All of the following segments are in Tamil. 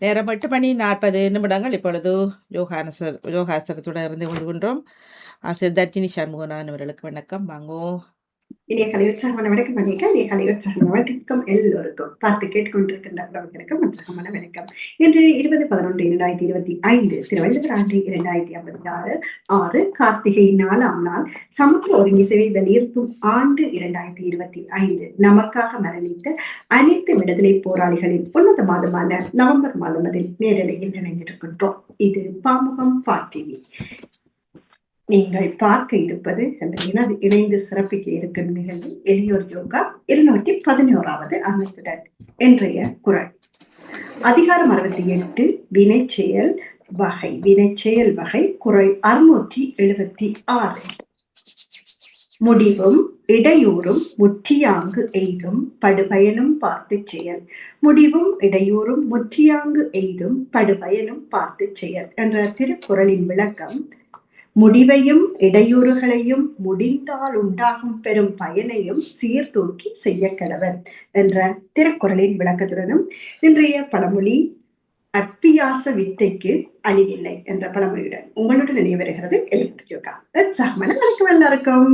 நேரம் எட்டு மணி நாற்பது நிமிடங்கள். இப்பொழுது யோகானசர் யோகாசனத்துடன் இருந்து கொள்கின்றோம் ஆசிரியர் தர்ஜினி சண்முகனான் அவர்களுக்கு வணக்கம். வாங்கோ. இனிய கலை உற்சாகமான வணக்கம் வணக்கம் இனிய கலை உற்சாகமான வணக்கம் எல்லோருக்கும் பார்த்து கேட்டுக்கொண்டிருக்கின்ற உறவுகளுக்கும் உற்சாகமான வணக்கம். இன்று இருபது பதினொன்று இரண்டாயிரத்தி இருபத்தி ஐந்து திருவள்ளுவர் ஆண்டு இரண்டாயிரத்தி ஐம்பத்தி ஆறு ஆறு கார்த்திகை நாலாம் நாள் சமூக ஒருங்கிசைவை வலியுறுத்தும் ஆண்டு இரண்டாயிரத்தி இருபத்தி ஐந்து. நமக்காக மரணித்த அனைத்து விடுதலை போராளிகளின் உன்னத மாதமான நவம்பர் மாதம் அதில் நேரலையில் நினைந்திருக்கின்றோம். இது பாமுகம் ஃபா டிவி நீங்கள் பார்க்க இருப்பது என்ற இனது இணைந்து சிறப்பிக்க இருக்கும் நிகழ்வு எளியோர் யோகா இருநூற்றி பதினோராவது அமைப்புடன் இன்றைய குரல். அதிகாரம் அறுபத்தி எட்டு வினை செயல் வகை வினை செயல் வகை குரல் அறுநூற்றி எழுபத்தி ஆறு. முடிவும் இடையூறும் முற்றியாங்கு எய்தும் படுபயனும் பார்த்து செயல். முடிவும் இடையூறும் முற்றியாங்கு எய்தும் படுபயனும் பார்த்து செயல் என்ற திருக்குறளின் விளக்கம் முடிவையும் இடையூறுகளையும் முடிந்தால் உண்டாகும் பெரும் பயனையும் சீர்தூக்கி செய்ய கடவன் என்ற திருக்குறளின் விளக்கத்துடனும் இன்றைய பழமொழி அப்பியாச வித்தைக்கு அழிவில்லை என்ற பழமொழியுடன் உங்களுடன் நினைவு வருகிறது எழுத்து யோகா. உற்சாகமான வணக்கம் எல்லாருக்கும்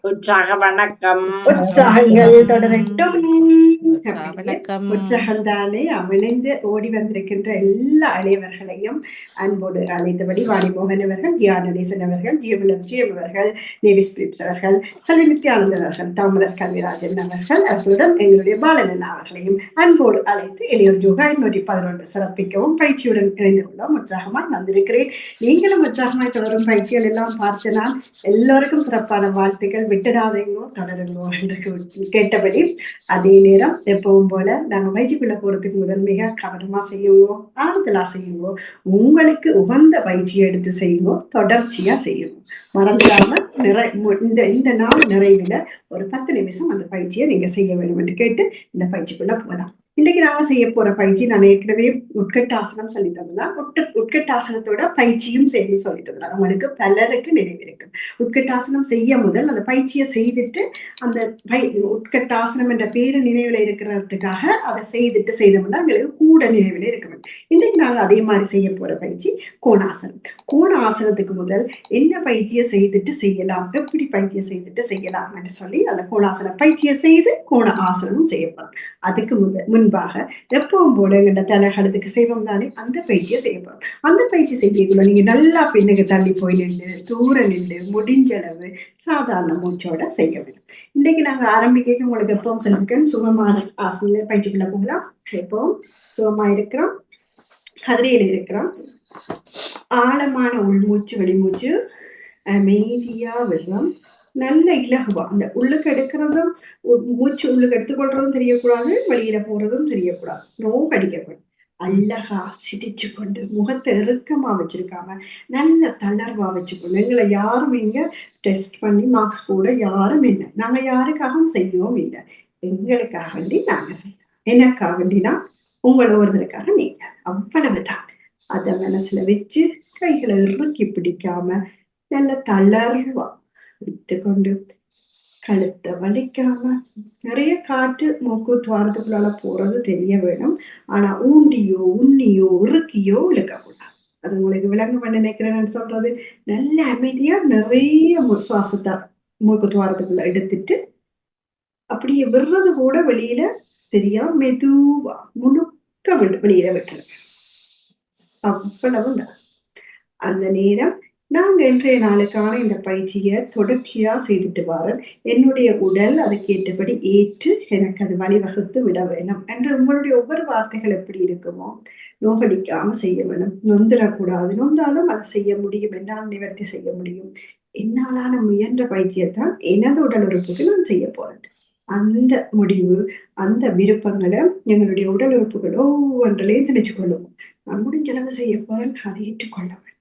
உற்சாக வணக்கம். உற்சாகங்கள் தொடரட்டும். வணக்கம். உற்சாகம் தானே அமைந்து ஓடி வந்திருக்கின்ற எல்லா அனைவர்களையும் அன்போடு அழைத்தபடி வாணிமோகன் அவர்கள் ஜியா நடேசன் அவர்கள் ஜியமலர் ஜியம் அவர்கள் நேவிஸ் பிலிப்ஸ் அவர்கள் செல்வி நித்யானந்தன் அவர்கள் தாமலர் கல்விராஜன் அவர்கள் அவர்களுடன் எங்களுடைய பாலனன் அவர்களையும் அன்போடு அழைத்து இளையோர் யோகா எண்ணூற்றி பதினொன்று சிறப்பிக்கவும் பயிற்சியுடன் இணைந்து கொள்ளவும் உற்சாகமாய் வந்திருக்கிறேன். நீங்களும் உற்சாகமாய் தொடரும் பயிற்சிகள் எல்லாம் பார்த்து நான் எல்லோருக்கும் சிறப்பான வாழ்த்துக்கள். விட்டுடாதீங்கோ தொடருங்கோ என்று கேட்டபடி அதே நேரம் எப்பவும் போல நாங்க பயிற்சிக்குள்ள போறதுக்கு மிக கவனமா செய்யுவோம் ஆறுதலா செய்யுவோம் உங்களுக்கு உகந்த பயிற்சியை எடுத்து செய்யுங்க தொடர்ச்சியா செய்யுங்க. மறந்துடாம நிறை மு- இந்த இந்த நாள் நிறைவில் ஒரு பத்து நிமிஷம் அந்த பயிற்சியை நீங்க செய்ய வேண்டும் என்று கேட்டு இந்த பயிற்சிக்குள்ள போகலாம் இன்னைக்கு நாங்க செய்ய போற பயிற்சி நான் ஏற்கனவே உட்கட்டாசனம் சொல்லி தந்தேன் உட்க உட்கட்டாசனத்தோட பயிற்சியும் சேர்ந்து சொல்லி தந்தேன் உங்களுக்கு பலருக்கு நினைவு இருக்கு. உட்கட்டாசனம் செய்ய முதல் அந்த பயிற்சியை செய்துட்டு அந்த பை உட்கட்டாசனம் என்ற பேரு நினைவுல இருக்கிறதுக்காக அதை செய்துட்டு செய்தோம்னா எங்களுக்கு கூட நினைவுல இருக்க இன்னைக்கு நாங்க அதே மாதிரி செய்ய போற பயிற்சி கோணாசனம். கோண ஆசனத்துக்கு முதல் என்ன பயிற்சியை செய்துட்டு செய்யலாம்? எப்படி பயிற்சியை செய்துட்டு செய்யலாம் என்று சொல்லி அந்த கோணாசன பயிற்சியை செய்து கோண ஆசனமும் செய்யப்படும் அதுக்கு முத முன்பாக எப்பவும் போல எங்கிட்ட தலைகளுக்கு செய்வோம் தானே அந்த பயிற்சியை செய்ய அந்த பயிற்சி செய்யக்குள்ள நீங்க நல்லா பின்னுக்கு தள்ளி போய் நின்று தூர நின்று முடிஞ்ச அளவு சாதாரண மூச்சோட செய்ய வேண்டும். இன்னைக்கு நாங்க ஆரம்பிக்க உங்களுக்கு எப்பவும் சொல்லிருக்கேன் சுகமான ஆசன பயிற்சிக்குள்ள போகலாம். எப்பவும் சுகமா இருக்கிறோம் கதிரையில இருக்கிறோம். ஆழமான உள்மூச்சு வெளிமூச்சு அமைதியா விடுறோம் நல்ல இலகுவா. அந்த உள்ளுக்கு எடுக்கிறதும் மூச்சு உள்ளுக்கு எடுத்துக்கொள்றதும் தெரியக்கூடாது வெளியில போறதும் தெரியக்கூடாது. நோ அடிக்கப்படும் அழகா சிரிச்சு கொண்டு முகத்தை இறுக்கமா வச்சிருக்காம நல்ல தளர்வா வச்சுக்கொண்டு எங்களை யாரும் இங்க டெஸ்ட் பண்ணி மார்க்ஸ் போட யாரும் இல்லை. நாங்க யாருக்காகவும் செய்யவும் இல்லை. எங்களுக்காக வேண்டி நாங்க செய்யலாம் எனக்காக வேண்டினா உங்களை ஒருத்தருக்காக நீங்க. அவ்வளவுதான். அதை மனசுல வச்சு கைகளை இறுக்கி பிடிக்காம நல்ல தளர்வா விட்டு கொண்டு கழுத்தை வலிக்காம நிறைய காற்று மூக்கு துவாரத்துக்குள்ளால போறது தெரிய வேணும். ஆனா ஊண்டியோ உண்ணியோ இறுக்கியோ இழுக்கக்கூடாது. அது உங்களுக்கு விலங்கு பண்ண நினைக்கிறேன்னு சொல்றது. நல்ல அமைதியா நிறைய சுவாசத்தை மூக்கு துவாரத்துக்குள்ள எடுத்துட்டு அப்படியே விடுறது கூட வெளியில தெரியாம மெதுவா முழுக்க வெளியில விட்டுருங்க. அவ்வளவு அந்த நேரம் நாங்க இன்றைய நாளுக்கான இந்த பயிற்சியை தொடர்ச்சியா செய்துட்டு வரேன் என்னுடைய உடல் அதுக்கேற்றபடி ஏற்று எனக்கு அது வழிவகுத்து விட வேணும். என்று உங்களுடைய ஒவ்வொரு வார்த்தைகள் எப்படி இருக்குமோ நோகடிக்காமல் செய்ய வேணும். நொந்துடக்கூடாது நொந்தாலும் அதை செய்ய முடியும். என்னால் நிவர்த்தி செய்ய முடியும். என்னாலான முயன்ற பயிற்சியை தான் எனது உடல் உறுப்புக்கு நான் செய்ய போறேன். அந்த முடிவு அந்த விருப்பங்களை எங்களுடைய உடல் உறுப்புகள் ஒவ்வொன்றிலையும் திணிச்சு கொள்ளுவோம் நான் முடிஞ்சளவு செய்ய போறேன். அதை ஏற்றுக்கொள்ள வேண்டும்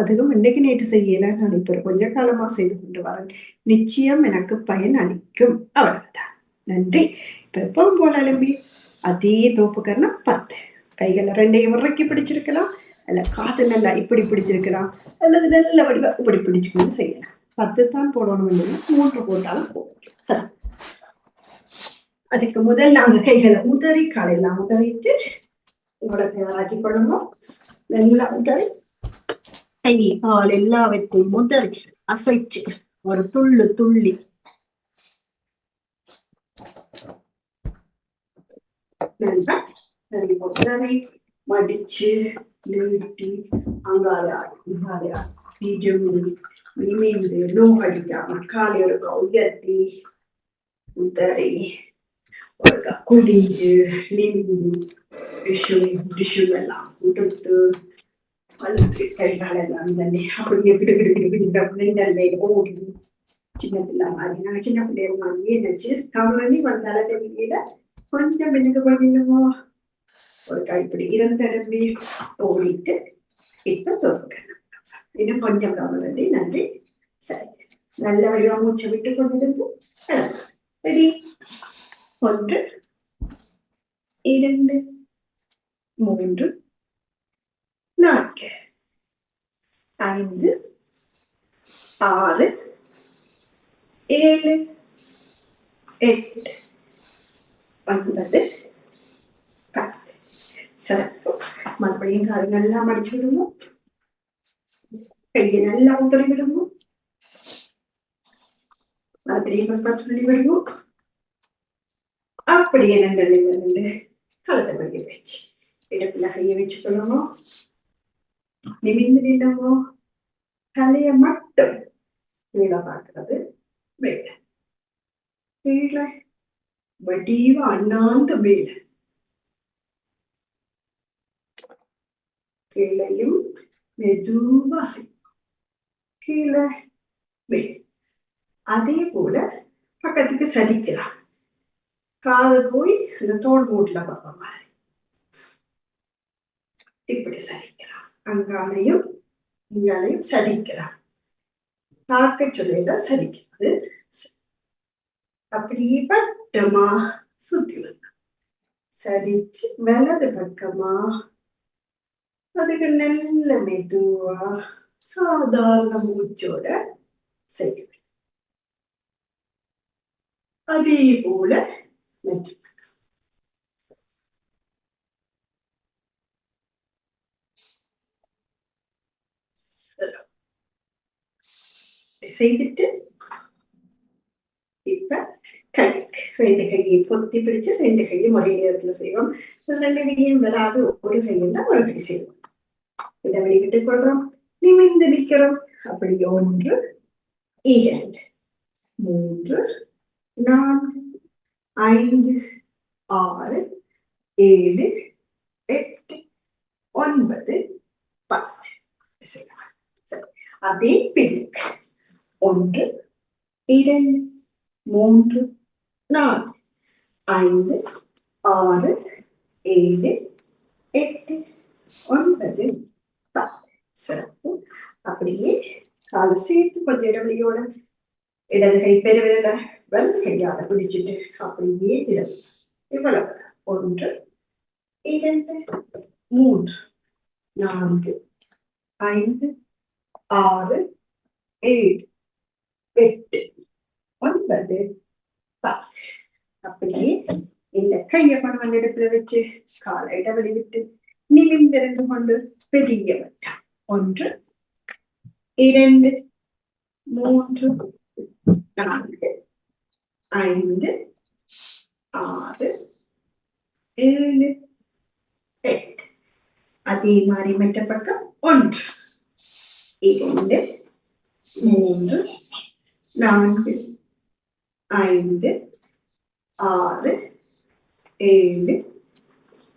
அதுவும் இன்னைக்கு நேற்று செய்யல. நான் இப்ப கொஞ்ச காலமா செய்து கொண்டு வரேன். நிச்சயம் எனக்கு பயன் அளிக்கும். அவ்வளவுதான். நன்றி. இப்ப எப்பவும் போல அலம்பி அதே தோப்புக்கரணம் பத்து. கைகளை ரெண்டையும் இறக்கி பிடிச்சிருக்கலாம். அல்ல காத்து நல்லா இப்படி பிடிச்சிருக்கலாம். அல்லது நல்ல வடிவா இப்படி பிடிச்சுக்கணும் செய்யலாம். பத்து தான் போடணும் இல்லைன்னா மூன்று போட்டாலும் போதும். சரி. அதுக்கு முதல் நாங்க கைகளை உதறி காலையில உதறிட்டு உங்களை தயாராக்கி கொள்ளணும் நல்லா உதறி கை கால் எல்லாவற்றையும் உதறி அசைச்சு ஒரு துள்ளு துள்ளி நல்லா சரி உதறி மடிச்சு நீட்டி அங்காயா இங்காயா வீடியோ நிமிந்து நோகடிக்காம காலை ஒரு உயர்த்தி உதறி ஒரு குடிஞ்சு நிமிந்து டிஷ்யூ டிஷ்யூ எல்லாம் கொடுத்து வளர்த்து கைகாலெல்லாம் தண்ணி. அப்படியே விடு விடு விடு கிடு அப்படின்னு ஓடி சின்ன பிள்ளை மாதிரி. நான் சின்ன பிள்ளைய மாதிரி நினைச்சு கவலி வந்தால தெரியல கொஞ்சம் எனக்கு பண்ணிடுமோ ஒரு கைப்பிடி இருந்தடமே ஓடிட்டு இப்ப தோற்கணும் இன்னும் கொஞ்சம் கவலை நன்றி. சரி. நல்ல வழியா மூச்சை விட்டு கொண்டிருந்து ரெடி ஒன்று இரண்டு மூன்று. நான்கு. ஐந்து ஆறு ஏழு எட்டு ஒன்பது பத்து. சிறப்பு. மறுபடியும் காது நல்லா மடிச்சு விடுவோம் கையை நல்லா உதறி விடுவோம் மறுபடியும் ஒரு பத்து மணி விடுவோம் அப்படியே நண்டல் நிமிர்ந்து கலத்தை வரைய வச்சு. இடப்பில் கையை வச்சுக்கொள்ளணும் நிமிந்து நின்னமோ தலைய மட்டும் கீழே பார்க்கறது மேல. கீழே. வடிவ அண்ணாந்து மேல. கீழையும் மெதுவா செய்யும் கீழே. மேல். அதே போல பக்கத்துக்கு சரிக்கிறான் காது போய் அந்த தோல் மூட்டில் பார்ப்ப மாதிரி இப்படி சரிக்கிறான் அங்காலையும் இங்காலையும் சரிக்கிறான் பார்க்க சொல்லையில சரிக்கிறது. அப்படி பட்டமா சுத்தி வந்து சரிச்சு வலது பக்கமா. அதுக்கு நல்ல மெதுவா சாதாரண மூச்சோட செய்ய அதே போல மெது செய்துட்டு இப்ப கை ரெண்டு கையை பொத்தி பிடிச்சு ரெண்டு கையும் ஒரே நேரத்துல செய்வோம். ரெண்டு கையும் வராது ஒரு கையுன்னா ஒரு கை செய்வோம். இடைவெளி விட்டுக் கொள்றோம். நிமிந்து நிக்கிறோம் அப்படி ஒன்று இரண்டு மூன்று நான்கு ஐந்து ஆறு ஏழு எட்டு ஒன்பது பத்து. சரி. அதே பின்னுக்கு ஒன்று இரண்டு மூன்று நான்கு ஐந்து ஆறு ஏழு எட்டு ஒன்பது பத்து. சிறப்பு. அப்படியே காலை சேர்த்து கொஞ்சம் இடைவெளியோட இடது கை பெருவிரல வலது கையால பிடிச்சிட்டு அப்படியே திறவு இவ்வளவு. ஒன்று இரண்டு மூன்று நான்கு ஐந்து ஆறு ஏழு எட்டு. ஒன்பது. பத்து அப்படியே இந்த கையை கொண்டு வந்து இடத்துல வச்சு காலை இடவெளி விட்டு நிமிந்திருந்து கொண்டு பெரிய வட்டம் ஒன்று. இரண்டு. மூன்று. நான்கு. ஐந்து. ஆறு. ஏழு. எட்டு. அதே மாதிரி மற்ற பக்கம் ஒன்று. இரண்டு. மூன்று. நான்கு ஐந்து ஆறு ஏழு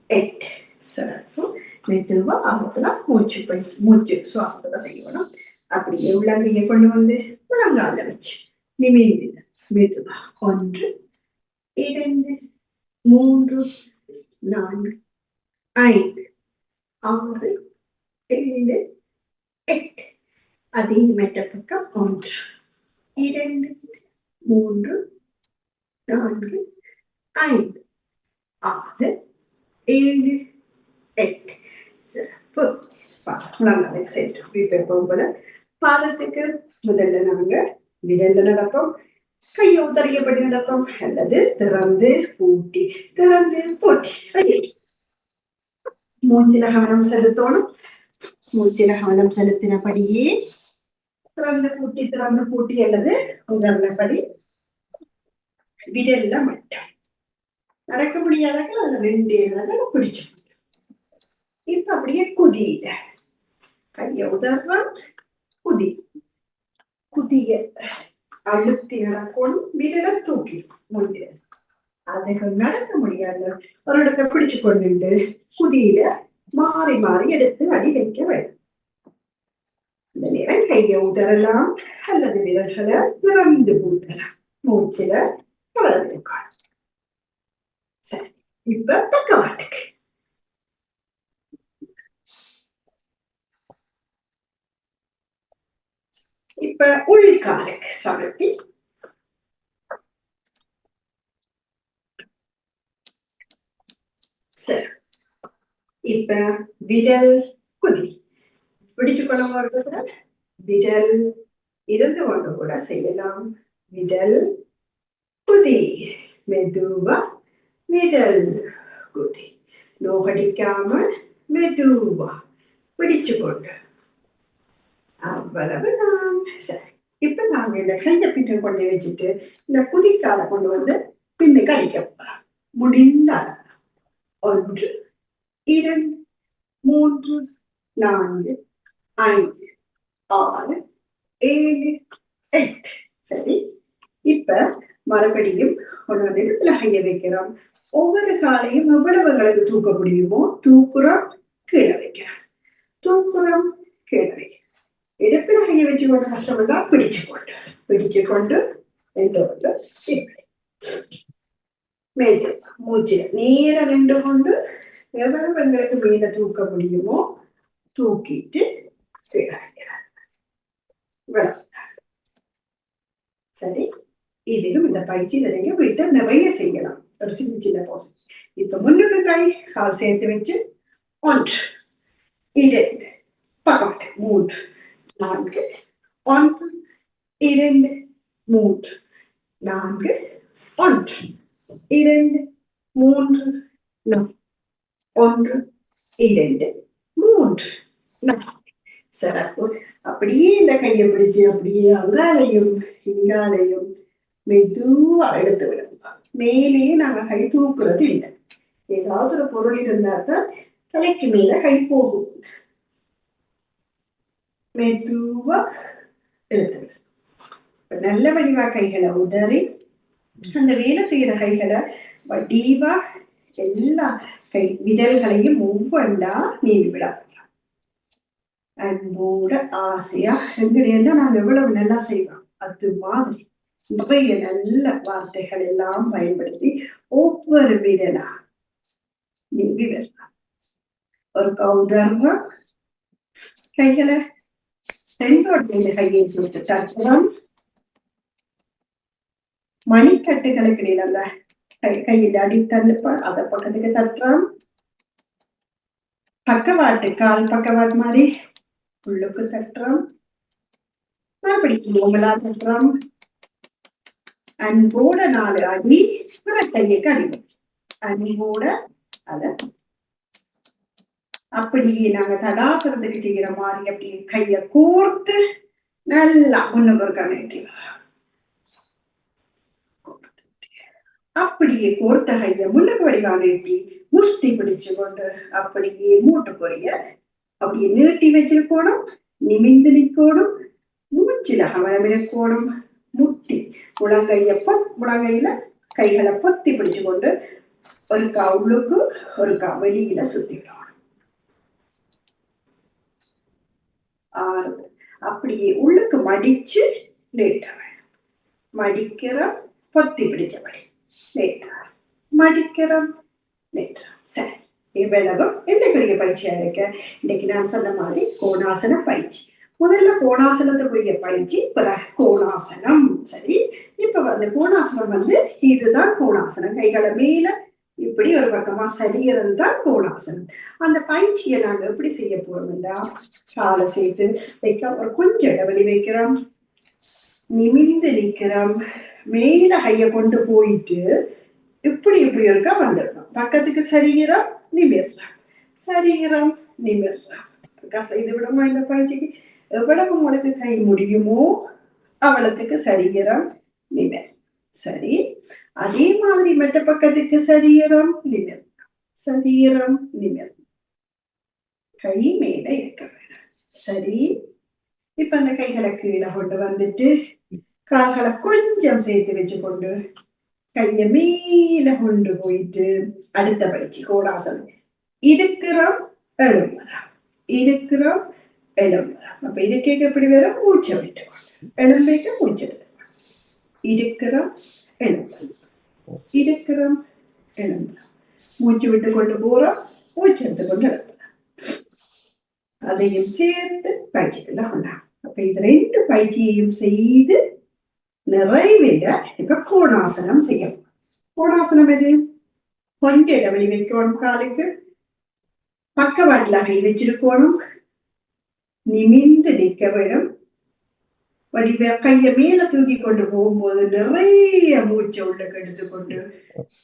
எட்டு சிறப்பு மெதுவா அவங்களாம் மூச்சு பயிற்சி மூச்சு சுவாசத்தை செய்யணும் அப்படியே உள்ளங்கையை கொண்டு வந்து முழங்கால வச்சு நிமிர்ந்து மெதுவா ஒன்று இரண்டு மூன்று நான்கு ஐந்து ஆறு ஏழு எட்டு அதே மெட்ட பக்கம் ஒன்று இரண்டு மூன்று நான்கு ஐந்து. ஆறு ஏழு எட்டு. சிறப்பு. முழங்காலை சென்றோம் இப்போ எப்பவும் போல பாதத்துக்கு முதல்ல நாங்க விரல்ல நடப்போம். கையை உத்தரிக்கப்பட்டு நடப்போம். அல்லது திறந்து பூட்டி திறந்து பூட்டி. மூஞ்சில கவனம் செலுத்தணும். மூச்சில கவனம் செலுத்தினபடியே திறந்து பூட்டி திறந்து பூட்டி அல்லது உணர்ந்தபடி விரல்ல மட்டும். நடக்க முடியாதாக்கள் அதுல ரெண்டு இடத்துல பிடிச்சு இப்ப அப்படியே குதியில. கைய உதறான் குதி. குதிய அழுத்தி நடக்கணும். விரல தூக்கி முடியாது அதுக்கு நடக்க முடியாது. ஒரு இடத்தை பிடிச்சு கொண்டு குதியில மாறி மாறி எடுத்து அடி வைக்க வேண்டும். நேரம் கையை உதறலாம் அல்லது விரல்களை திறந்து பூட்டலாம் மூச்சில கவனம் சரி இப்ப பக்கவாட்டுக்கு இப்ப உள்ளிக்காலுக்கு சமட்டி சரி இப்ப விரல் குதி பிடிச்சு கொள்ள விடல் இருந்து கொண்டு கூட செய்யலாம். விடல் குதி மெதுவா விரல் குதி. நோகடிக்காம மெதுவா பிடிச்சு கொண்டு. அவ்வளவு நான் சரி இப்ப நாங்க இந்த கையை பின்ன கொண்டு வச்சுட்டு இந்த குதிக்கால கொண்டு வந்து பின்னுக்கு அடிக்க போறோம். முடிந்த ஒன்று இரண்டு மூன்று நான்கு ஐந்து. ஆறு ஏழு எட் சரி. இப்ப மறுபடியும் உன்னோட இடத்துல கைய வைக்கிறோம். ஒவ்வொரு காலையும் எவ்வளவு எங்களுக்கு தூக்க முடியுமோ தூக்குறோம் கீழே வைக்கிறோம். தூக்குறோம் கீழே வைக்கிறோம். இடுப்புல கைய வச்சு கொண்டு கஷ்டப்பட்டா பிடிச்சு கொண்டு பிடிச்சு கொண்டு ரெண்டு கொண்டு இப்படி. மேலே மூச்சு நேர ரெண்டு கொண்டு எவ்வளவு எங்களுக்கு மேல தூக்க முடியுமோ தூக்கிட்டு கீழே சரி இதிலும் இந்த பயிற்சியில நீங்க வீட்டை நிறைய செய்யலாம். ஒரு சின்ன சின்ன போஸ் இப்ப முன்னுக்கு கை கால் சேர்த்து வச்சு ஒன்று இரண்டு பக்கவாட்டு மூன்று நான்கு ஒன்று இரண்டு மூன்று நான்கு ஒன்று இரண்டு மூன்று நான்கு ஒன்று இரண்டு மூன்று நான்கு. சிறப்பு. அப்படியே இந்த கையை பிடிச்சு அப்படியே அங்காலையும் இங்காலையும் மெதுவா எடுத்து விடும் மேலேயே நாங்க கை தூக்குறது இல்லை. ஏதாவது ஒரு பொருள் இருந்தா தான் தலைக்கு மேல கை போகும். மெதுவா எடுத்து நல்ல வடிவா கைகளை உதறி அந்த வேலை செய்யற கைகளை வடிவா எல்லா கை விரல்களையும் ஒவ்வொன்றா நீவி விட அன்போட ஆசையா எங்கடையெல்லாம் நாங்க எவ்வளவு நல்லா செய்வோம். அது மாதிரி நிறைய நல்ல வார்த்தைகள் எல்லாம் பயன்படுத்தி ஒவ்வொரு விரலா நீவி வரலாம். ஒரு கௌதர்வம் கைகளை ரெண்டோட கையை கொடுத்து தற்புறம் மணிக்கட்டுகளுக்கு இடையில அந்த கை கையில் அடித்தண்டுப்பா அத பக்கத்துக்கு தட்டுறான் பக்கவாட்டு கால் பக்கவாட்டு மாதிரி உள்ளுக்கு தட்டுறோம். மறுபடியும் ஓமலா தட்டுறோம். அன்போட நாலு அடி பிற அடிவோம் அன்போட அத. அப்படியே நாங்க தடாசனத்துக்கு செய்யற மாதிரி அப்படியே கைய கோர்த்து நல்லா முன்னுக்கு ஒரு கண்ணி அப்படியே கோர்த்த கைய முன்னுக்கு வடிவா நீட்டி முஷ்டி பிடிச்சு கொண்டு அப்படியே மூட்டுக்குரிய அப்படியே நீட்டி வச்சிருக்கணும் நிமிந்து நிக்கணும் மூச்சில கவனம் இருக்கணும் முட்டி முழங்கைய பொத் முழங்கையில கைகளை பொத்தி பிடிச்சு கொண்டு ஒரு கா உள்ளுக்கு ஒரு கா வெளியில சுத்தி விடணும். ஆறு அப்படியே உள்ளுக்கு மடிச்சு லேட்டா வேணும். மடிக்கிறோம் பொத்தி பிடிச்சபடி லேட்டா மடிக்கிறோம் லேட்டா சரி. இவ்வளவும் என்ன பெரிய பயிற்சியா இருக்க? இன்னைக்கு நான் சொன்ன மாதிரி கோணாசன பயிற்சி. முதல்ல கோணாசனத்துக்குரிய பயிற்சி பிறகு கோணாசனம். சரி இப்ப வந்து கோணாசனம் வந்து இதுதான் கோணாசனம். கைகளை மேல இப்படி ஒரு பக்கமா சரியறது தான் கோணாசனம். அந்த பயிற்சியை நாங்க எப்படி செய்ய போறோம்டா காலை சேர்த்து வைக்க ஒரு கொஞ்சம் இடைவெளி வைக்கிறோம். நிமிந்து நிற்கிறோம். மேல கைய கொண்டு போயிட்டு இப்படி இப்படி இருக்கா வந்துடணும். பக்கத்துக்கு சரிகிறோம். நிமிர்றோம் சரீரம் நிமிர்றா அக்கா செய்து விடுமா இந்த பயிற்சிக்கு எவ்வளவு உங்களுக்கு கை முடியுமோ அவளத்துக்கு சரீரம் நிமிர். சரி. அதே மாதிரி மற்ற பக்கத்துக்கு சரீரம் நிமிர். சரீரம் நிமிர். கை மேல இருக்க வேணும் சரி. இப்ப அந்த கைகளை கீழே கொண்டு வந்துட்டு கால்களை கொஞ்சம் சேர்த்து வச்சு கொண்டு கைய மேல கொண்டு போயிட்டு அடுத்த பயிற்சி கோடாசனம். இருக்கிறோம் எழும்புறோம் இருக்கிறோம் எழும்புறோம் அப்ப இருக்கைக்கு எப்படி வரும்? மூச்சை விட்டு எழும்பைக்கு மூச்சு எடுத்து இருக்கிறோம் எழும்புறோம் இருக்கிறோம் எழும்புறோம் மூச்சு விட்டு கொண்டு போறோம் மூச்சு எடுத்து கொண்டு எழும்புறோம் அதையும் சேர்த்து பயிற்சிக்குள்ள கொண்டாம் அப்ப இது ரெண்டு பயிற்சியையும் செய்து நிறைவேற இப்ப கோணாசனம் செய்யணும். கோணாசனம் எது? கொஞ்ச இடைவெளி வைக்கணும் காலுக்கு. பக்கவாட்டுல கை வச்சிருக்கணும். நிமிந்து நிற்க வேணும். வடிவ கைய மேல தூக்கி கொண்டு போகும்போது நிறைய மூச்சை உள்ள எடுத்துக்கொண்டு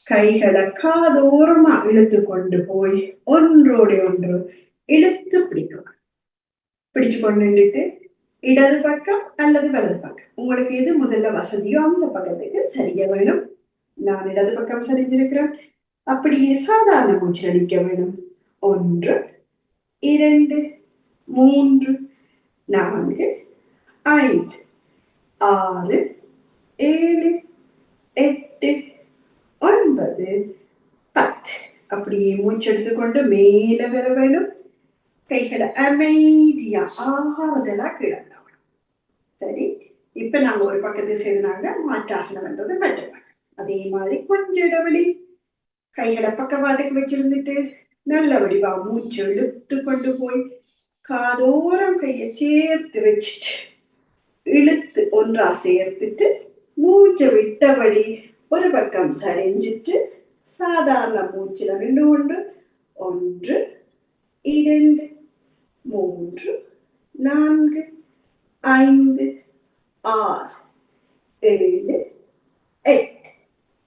கைகளை காதோரமா இழுத்து கொண்டு போய் ஒன்றோட ஒன்று இழுத்து பிடிக்கணும் பிடிச்சு கொண்டு நின்றுட்டு இடது பக்கம் அல்லது வலது பக்கம். உங்களுக்கு எது முதல்ல வசதியோ அந்த பக்கத்துக்கு சரியா வேணும். நான் இடது பக்கம் சரிஞ்சிருக்கிறேன் அப்படியே சாதாரண மூச்சு அடிக்க வேணும். ஒன்று இரண்டு மூன்று நான்கு ஐந்து ஆறு ஏழு எட்டு ஒன்பது பத்து. அப்படியே மூச்சு எடுத்துக்கொண்டு மேலே வர வேணும். கைகளை அமைதியா ஆறுதலா கிடந்தவணும் சரி இப்ப நாங்க ஒரு பக்கத்தை செய்தாங்க மாற்றாசனம் என்றது பக்கம். அதே மாதிரி கொஞ்சம் இடைவெளி. கைகளை பக்கவாட்டுக்கு வச்சிருந்துட்டு நல்ல வடிவா மூச்சு இழுத்து கொண்டு போய் காதோரம் கையை சேர்த்து வச்சுட்டு இழுத்து ஒன்றா சேர்த்துட்டு மூச்சை விட்டபடி ஒரு பக்கம் சரிஞ்சிட்டு சாதாரண மூச்சுல நின்று கொண்டு ஒன்று இரண்டு மூன்று நான்கு ஐந்து ஆறு ஏழு எட்டு.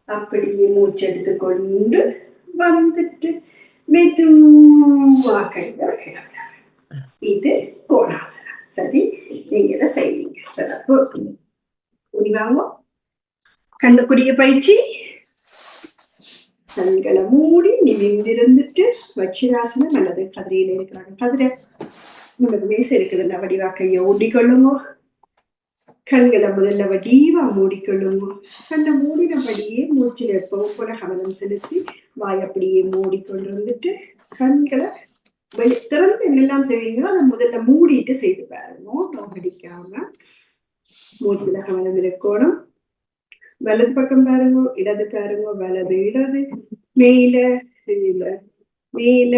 அப்படியே மூச்செடுத்து கொண்டு வந்துட்டு மெதுவா கைகள் கிளம்புறாங்க இது கோணாசனம். சரி நீங்க இதை செய்வீங்க. சிறப்பு. முடிவாங்க கண்ணுக்குரிய பயிற்சி. கண்களை மூடி நிமிர்ந்திருந்துட்டு வச்சிராசனம் அல்லது கதிரையில இருக்கிறாங்க கதிரை உங்களுக்கு மேசை இருக்குதுன்னா வடிவா? கையை ஓடிக்கொள்ளுங்க. கண்களை முதல்ல வடிவா மூடிக்கொள்ளுங்க. கண்ணை மூடினபடியே மூச்சில் எப்பவும் போல கவனம் செலுத்தி வாய் அப்படியே மூடிக்கொண்டு வந்துட்டு கண்களை வெளி திறந்து என்னெல்லாம் செய்வீங்களோ அதை முதல்ல மூடிட்டு செய்து பாருங்க. நோக்கடிக்காம மூச்சில கவனம் இருக்கணும். வலது பக்கம் பாருங்க இடது பாருங்க வலது இடது மேல கீழ. மேல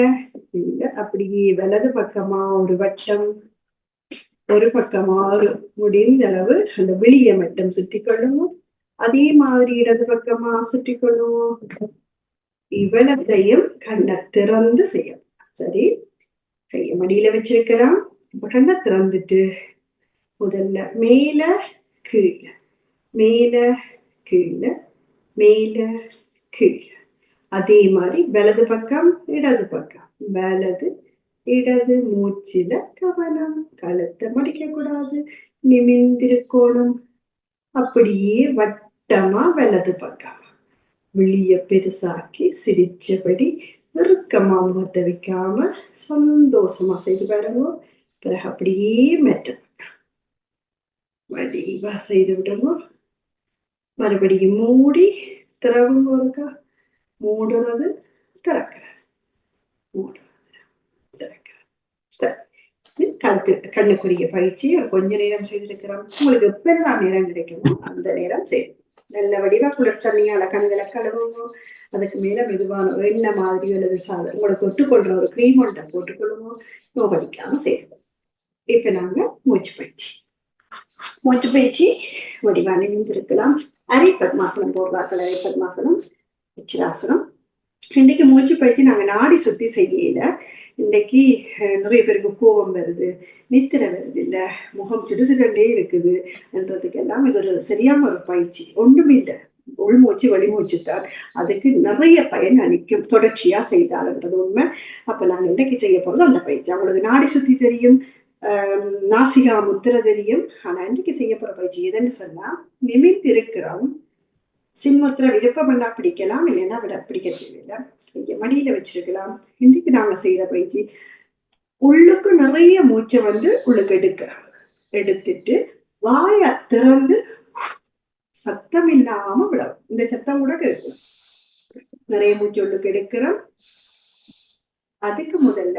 கீழ அப்படியே வலது பக்கமா ஒரு வட்டம் ஒரு பக்கமா முடிந்த அளவு அந்த வெளிய மட்டும் சுற்றி கொள்ளுவோம். அதே மாதிரி இடது பக்கமா சுற்றி கொள்ளுவோம். இவ்வளத்தையும் கண்ணை திறந்து செய்யணும் சரி கைய மடியில வச்சிருக்கலாம். இப்ப கண்ணை திறந்துட்டு முதல்ல மேல கீழே. மேல கீழே. மேல கீழே. அதே மாதிரி வலது பக்கம் இடது பக்கம். வலது இடது மூச்சில கவனம். கழுத்தை மடிக்க கூடாது நிமிந்திருக்கோணும் அப்படியே வட்டமா வலது பக்கம். விழிய பெருசாக்கி சிரிச்சபடி நெருக்கமா முகத்தை வைக்காம சந்தோஷமா செய்து பாருங்க. பிறகு அப்படியே மெட்ட வடிவா செய்து விடுங்க. மறுபடியும் மூடி திறவுங்க ஒருக்கா மூடுறது திறக்கிறது. மூடுறது திறக்கிறது. சரி. கழுத்து கண்ணுக்குரிய பயிற்சி. ஒரு கொஞ்ச நேரம் செய்திருக்கிறோம். உங்களுக்கு எப்பெல்லாம் நேரம் கிடைக்குமோ அந்த நேரம் செய்யும் நல்ல வடிவா குளிர் தண்ணியால கண்களை கழுவுவோம் அதுக்கு மேல மெதுவான ஒரு எண்ணெய் மாதிரி அல்லது சாதம் உங்களுக்கு ஒத்துக்கொள்ற ஒரு கிரீம் ஒன்றை போட்டுக்கொள்ளுங்க. நோகடிக்காம செய்யுங்க. இப்ப நாங்க மூச்சு பயிற்சி. மூச்சு பயிற்சி வடிவா நிமிந்திருக்கலாம் அரை பத்மாசனம் போடுறாக்கள் அரை பத்மாசனம் உச்சிராசனம் இன்னைக்கு மூச்சு பயிற்சி நாங்க நாடி சுத்தி செய்யல. இன்னைக்கு நிறைய பேருக்கு கோபம் வருது நித்திரை வருது இல்ல முகம் சிடுசிடண்டே இருக்குது என்றதுக்கெல்லாம் இது ஒரு சரியான ஒரு பயிற்சி. ஒன்றும் இல்லை. உள்மூச்சு வெளிமூச்சு தான் அதுக்கு நிறைய பயன் அளிக்கும். தொடர்ச்சியா செய்தாலுன்றது உண்மை. அப்ப நாங்க இன்றைக்கு செய்ய போறது அந்த பயிற்சி. அவங்களுக்கு நாடி சுத்தி தெரியும் நாசிகா முத்திரை தெரியும். ஆனா இன்றைக்கு செய்ய போற பயிற்சி எதுன்னு சொன்னா நிமிர்ந்து இருக்கிறோம் சின்முத்திரை விருப்பம் பண்ணா பிடிக்கலாம் இல்லைன்னா விட பிடிக்க தேவையில்லை. இங்க மடியில வச்சிருக்கலாம். இன்றைக்கு நாம செய்யற பயிற்சி உள்ளுக்கு நிறைய மூச்சை வந்து உள்ளுக்கு எடுக்கிறாங்க. எடுத்துட்டு வாய திறந்து சத்தம் இல்லாம விடவும். இந்த சத்தம் கூட கேட்கும். நிறைய மூச்சு உள்ளுக்கு எடுக்கிறோம். அதுக்கு முதல்ல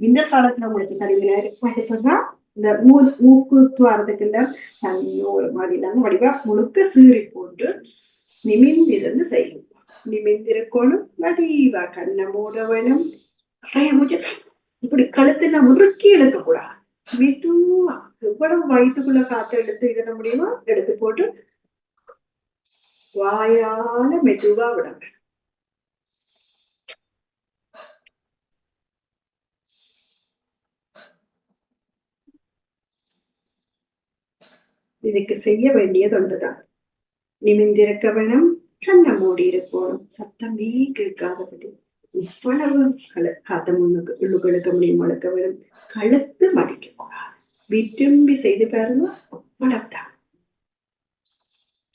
விண்டர் காலத்துல உங்களுக்கு கழிவு சொன்னா இந்த மூ மூக்கு துவாரத்துக்குள்ள தண்ணியோ ஒரு மாதிரி இல்லாம வடிவா முழுக்க சீறி போட்டு நிமிந்திருந்து செய்யும். நிமிந்திருக்கணும் வடிவா கண்ணை மூட வேணும் நிறைய மூச்சு இப்படி கழுத்து நம்ம முறுக்கி இழுக்க கூடாது மெதுவா எவ்வளவு வயிற்றுக்குள்ள காற்று எடுத்து இதன முடியுமோ எடுத்து போட்டு வாயால மெதுவா விடுங்க இதுக்கு செய்ய வேண்டியது ஒன்றுதான். நிமிந்திருக்க வேணும் கண்ணை மூடி இருக்கணும் சத்தமே கேட்காதபடி. இவ்வளவு கல உள்ளுகளுக்கு முன்னுக்கு உள்ளுக்கு முடியும் இழுக்க வேணும் கழுத்து மடிக்க கூடாது விரும்பி செய்து பாருங்க அவ்வளவுதான்.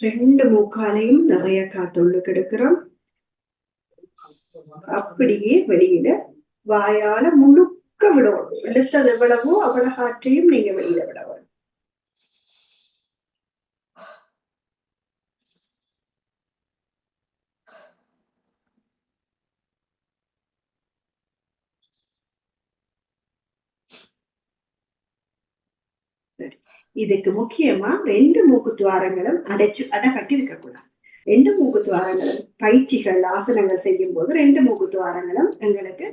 ரெண்டு மூக்காலையும் நிறைய காத்துள்ளு கெடுக்கிறோம். அப்படியே வெளியில வாயால முழுக்க விடணும் எடுத்தது எவ்வளவோ அவ்வளவு காற்றையும் நீங்க வெளியில விடணும் இதுக்கு முக்கியமா ரெண்டு மூக்கு துவாரங்களும் அடைச்சு அடைப்பட்டு இருக்கக்கூடாது ரெண்டு மூக்கு துவாரங்களும் பயிற்சிகள் ஆசனங்கள் செய்யும் போது ரெண்டு மூக்கு துவாரங்களும் எங்களுக்கு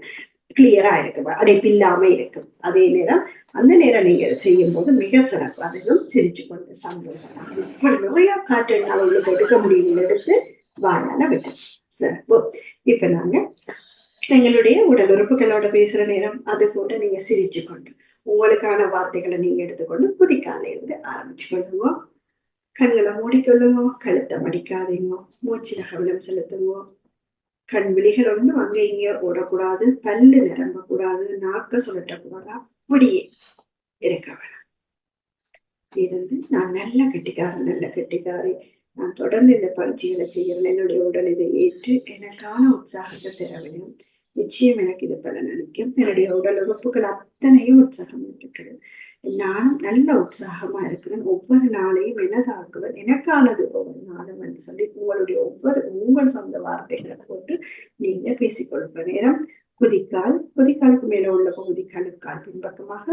கிளியரா இருக்கு அடைப்பில்லாம இருக்கும் அதே நேரம் அந்த நேரம் நீங்க செய்யும் போது மிக சிறப்பு அதையும் சிரிச்சு கொண்டு சந்தோஷமா இவ்வளவு நிறைய காற்று என்னால் உங்களுக்கு எடுக்க முடியும் எடுத்து வாயால விட்டு சிறப்பு இப்ப நாங்க எங்களுடைய உடல் உறுப்புகளோட பேசுற நேரம் அது போட்டு நீங்க சிரிச்சு கொண்டு உங்களுக்கான வார்த்தைகளை நீங்க எடுத்துக்கொண்டு புதிக்கால இருந்து ஆரம்பிச்சு கொள்ளுங்க. கண்களை மூடிக்கொள்ளுங்க. கழுத்தை மடிக்காதீங்க. மூச்சில கவனம் செலுத்துங்க. கண் விழிகள் ஒன்றும் அங்க இங்க ஓடக்கூடாது. பல்லு நிரம்ப கூடாது நாக்க சுழட்டக்கூடாது அப்படியே இருக்க வேணாம். இருந்து நான் நல்ல கட்டிக்காரன் நல்ல கட்டிக்காரி. நான் தொடர்ந்து இந்த பயிற்சிகளை செய்யறேன் என்னுடைய உடல் இதை ஏற்று எனக்கான உற்சாகத்தை தர வேண்டும். நிச்சயம் எனக்கு இது பலன் அளிக்கும். என்னுடைய உடல் உறுப்புகள் அத்தனையும் உற்சாகம் இருக்கிறது நானும் நல்ல உற்சாகமா இருக்கிறேன். ஒவ்வொரு நாளையும் எனதாக்குவேன் எனக்கானது ஒவ்வொரு நாளும் என்று சொல்லி உங்களுடைய ஒவ்வொரு உங்கள் சொந்த வார்த்தைகளை போட்டு நீங்க பேசிக்கொள்ளுங்க நேரம் குதிக்கால் குதிக்காலுக்கு மேல உள்ள பகுதி கணுக்கால் பின்பக்கமாக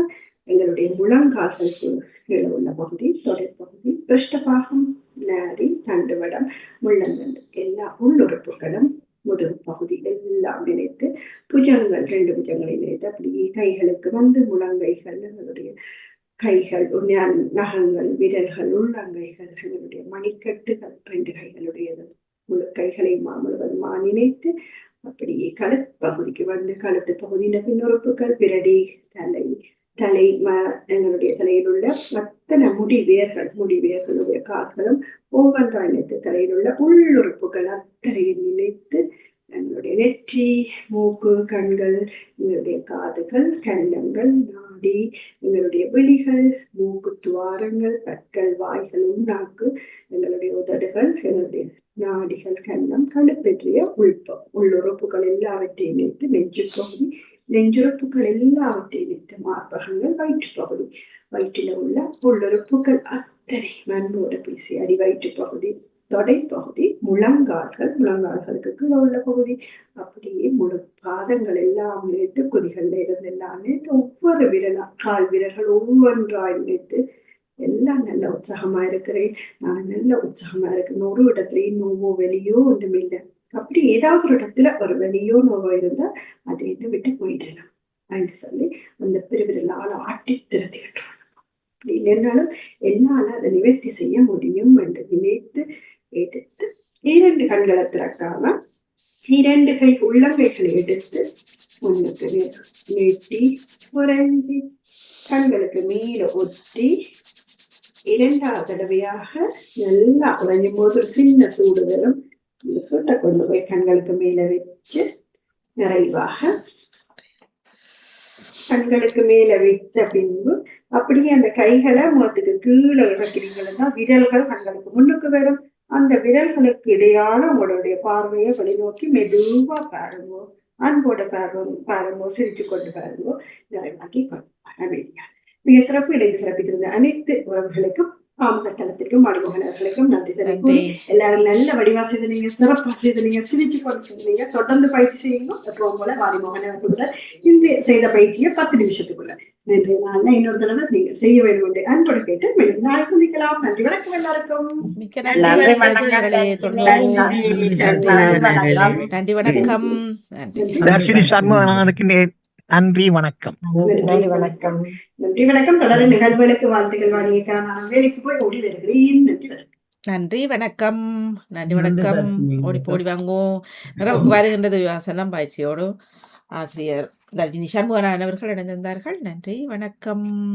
எங்களுடைய முழங்கால்களுக்கு மேல உள்ள பகுதி தொடைப்பகுதி பிருஷ்டபாகம் நாடி தண்டுவடம் முள்ளந்தண்டு எல்லா உள்ளுறுப்புகளும் முதுகு பகுதி எல்லாம் நினைத்து புஜங்கள் ரெண்டு புஜங்களை நினைத்து அப்படியே கைகளுக்கு வந்து முழங்கைகள் எங்களுடைய கைகள் நகங்கள் விரல்கள் உள்ளங்கைகள் எங்களுடைய மணிக்கட்டுகள் ரெண்டு கைகளுடையது. முழு கைகளை மா- முழுவதுமா நினைத்து அப்படியே கழுத்து பகுதிக்கு வந்து கழுத்து பகுதியின் பின்னுறுப்புகள் பிரடி தலை தலை எங்களுடைய தலையில் உள்ள அத்தனை முடி வேர்கள் முடி வேர்களுடைய கால்களும் ஒவ்வொன்றாக நினைத்து தலையில் உள்ள உள்ளுறுப்புகள் அத்தனையும் நினைத்து எங்களுடைய நெற்றி மூக்கு கண்கள் எங்களுடைய காதுகள் கன்னங்கள் நாடி எங்களுடைய விழிகள் மூக்கு துவாரங்கள் பற்கள் வாய்கள் உண்டாக்கு எங்களுடைய உதடுகள் எங்களுடைய நாடிகள் கண்ணம் கழுப்பெற்றிய உள்பம் உள்ளுறுப்புகள் எல்லாவற்றையும் இணைத்து நெஞ்சு பகுதி நெஞ்சுறுப்புகள் எல்லாவற்றையும் இணைத்து மார்பகங்கள் வயிற்று பகுதி. வயிற்றில் உள்ள உள்ளுறுப்புகள் அத்தனை மண்போடு பேசி அடி வயிற்று பகுதி. தொடைப்பகுதி முழங்கால்கள் முழங்கால்களுக்கு கீழே உள்ள பகுதி. அப்படியே முழு பாதங்கள் எல்லாம் நினைத்து குதிகள்ல இருந்து எல்லாம் நினைத்து ஒவ்வொரு விரலா கால் விரல்கள் ஒவ்வொன்றாய் நினைத்து எல்லாம் நல்ல உற்சாகமா இருக்கிறேன். நான் நல்ல உற்சாகமா இருக்கேன். ஒரு இடத்துலயும் நோவோ வெளியோ ஒன்றும் இல்லை. அப்படி ஏதாவது ஒரு இடத்துல ஒரு வெளியோ நோவோ இருந்தா அதை என்ன விட்டு போயிடலாம் அப்படின்னு சொல்லி அந்த பெருவிரலால ஆட்டி திருத்தி விட்டுறோம் அப்படி இல்லைன்னாலும் என்னால அதை நிவர்த்தி செய்ய முடியும் என்று நினைத்து எடுத்து இரண்டு கண்களை திறக்காம இரண்டு கை உள்ளங்கைகளை எடுத்து முன்னுக்கு நீட்டி உறைஞ்சி கண்களுக்கு மேல ஒட்டி இரண்டாவது தடவையாக நல்லா உறையும் போது ஒரு சின்ன சூடு வரும் இந்த சூட்டை கொண்டு போய் கண்களுக்கு மேல வச்சு நிறைவாக கண்களுக்கு மேல வைத்த பின்பு அப்படியே அந்த கைகளை முகத்துக்கு கீழே இறக்கிறீங்கன்னா விரல்கள் கண்களுக்கு முன்னுக்கு வரும். அந்த விரல்களுக்கு இடையான உங்களுடைய பார்வையை வழிநோக்கி மெதுவா பாருங்க. அன்போட பாருங்க பாருங்க சிரிச்சு கொண்டு பாருங்க. நிறைவாக்கி கொண்டு அமைதியா மிக சிறப்பு இணைந்து சிறப்பித்திருந்த அனைத்து உறவுகளுக்கும் ஆமகத்தளத்திற்கும் மடுமகனர்களுக்கும் நன்றி நன்றி. தெரிவிக்கும் எல்லாரும் நல்ல வடிவா செய்தீங்க சிறப்பா செய்தீங்க சிரிச்சு கொண்டு செய்தீங்க தொடர்ந்து பயிற்சி செய்யணும் எப்பவும் போல வாரிமோகன் அவர்களுடன் இந்த செய்த பயிற்சியை பத்து நிமிஷத்துக்குள்ள நன்றி நாள்ல இன்னொரு தடவை நீங்கள் செய்ய வேண்டும் என்று அன்போடு கேட்டு மீண்டும் நாளை சந்திக்கலாம். நன்றி வணக்கம் எல்லாருக்கும். மிக்க நன்றி. நன்றி வணக்கம். நன்றி வணக்கம். நன்றி வணக்கம். நன்றி வணக்கம். நன்றி வணக்கம். நன்றி வணக்கம் தொடர் நிகழ்வுகளுக்கு வாழ்த்துக்கள். வாணியக்கா நான் வேலைக்கு போய் ஓடி வருகிறேன். நன்றி வணக்கம். நன்றி வணக்கம். நன்றி வணக்கம். ஓடி போடி வாங்குவோம். நமக்கு வருகின்றது வாசனம் பயிற்சியோடு ஆசிரியர் தர்ஜினி சண்முகநாதன் அவர்கள் இணைந்திருந்தார்கள். நன்றி வணக்கம்.